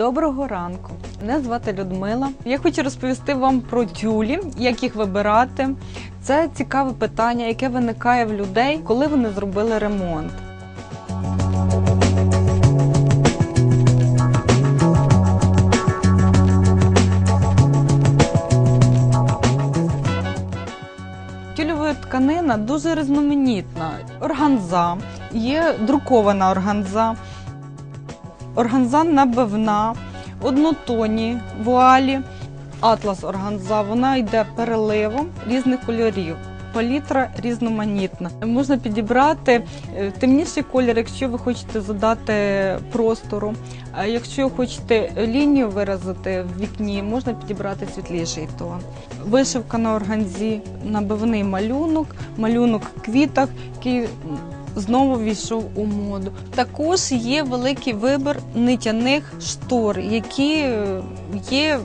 Доброго ранку! Мене звати Людмила. Я хочу розповісти вам про тюлі, як їх вибирати. Це цікаве питання, яке виникає в людей, коли вони зробили ремонт. Тюльова тканина дуже різноманітна. Органза, є друкована органза, органза набивна, однотонні вуалі, атлас органза. Вона йде переливом різних кольорів. Палітра різноманітна. Можна підібрати е, темніший колір, якщо ви хочете задати простору. Якщо хочете лінію виразити в вікні, можна підібрати світліший тон. Вишивка на органзі, набивний малюнок, малюнок в квітах, який знову війшов у моду. Також є великий вибір нитяних штор, які е, є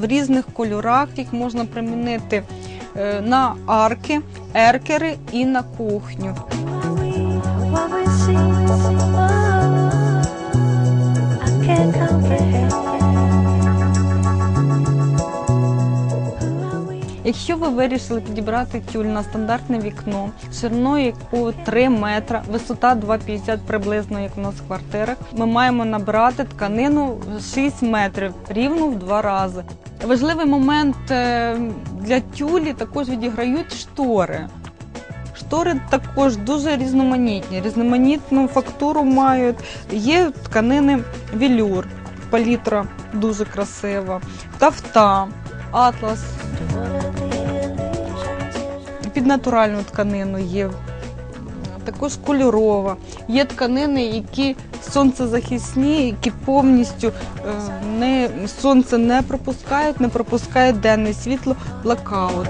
в різних кольорах. Їх можна примінити е, на арки, еркери і на кухню. Oh, can't comprehend. Якщо ви вирішили підібрати тюль на стандартне вікно, шириною якого 3 метра, висота 2,50 приблизно, як у нас в квартирах, ми маємо набрати тканину 6 метрів, рівно в два рази. Важливий момент е, для тюлі також відіграють штори. Штори також дуже різноманітні, різноманітну фактуру мають. Є тканини велюр, палітра дуже красива, тафта, атлас, під натуральну тканину є. Також кольорова. Є тканини, які сонцезахисні, які повністю е, не, сонце не пропускають, не пропускає денне світло, блокаут.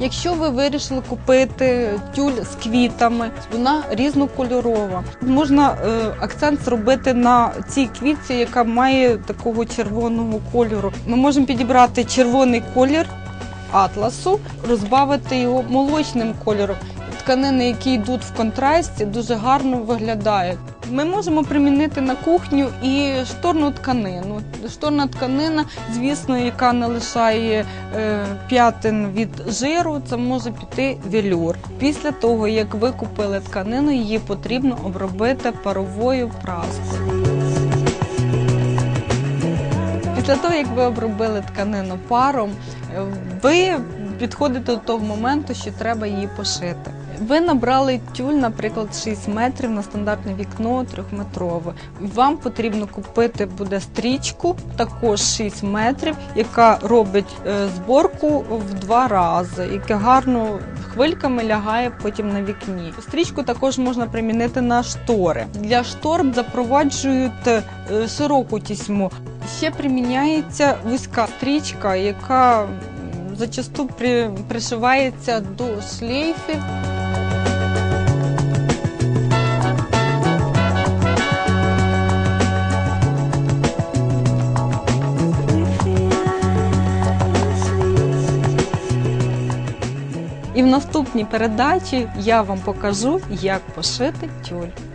Якщо ви вирішили купити тюль з квітами, вона різнокольорова. Можна е, акцент зробити на цій квітці, яка має такого червоного кольору. Ми можемо підібрати червоний колір атласу, розбавити його молочним кольором. Тканини, які йдуть в контрасті, дуже гарно виглядають. Ми можемо примінити на кухню і шторну тканину. Шторна тканина, звісно, яка не лишає е, п'ятин від жиру, це може піти велюр. Після того, як ви купили тканину, її потрібно обробити паровою праскою. Після того, як ви обробили тканину паром, е, ви підходите до того моменту, що треба її пошити. Ви набрали тюль, наприклад, 6 метрів на стандартне вікно трьохметрове. Вам потрібно купити буде стрічку, також 6 метрів, яка робить е, зборку в два рази, яка гарно хвильками лягає потім на вікні. Стрічку також можна примінити на штори. Для штор запроваджують е, широку тісьму. Ще приміняється вузька стрічка, яка зачасту при, пришивається до шлейфів. І в наступній передачі я вам покажу, як пошити тюль.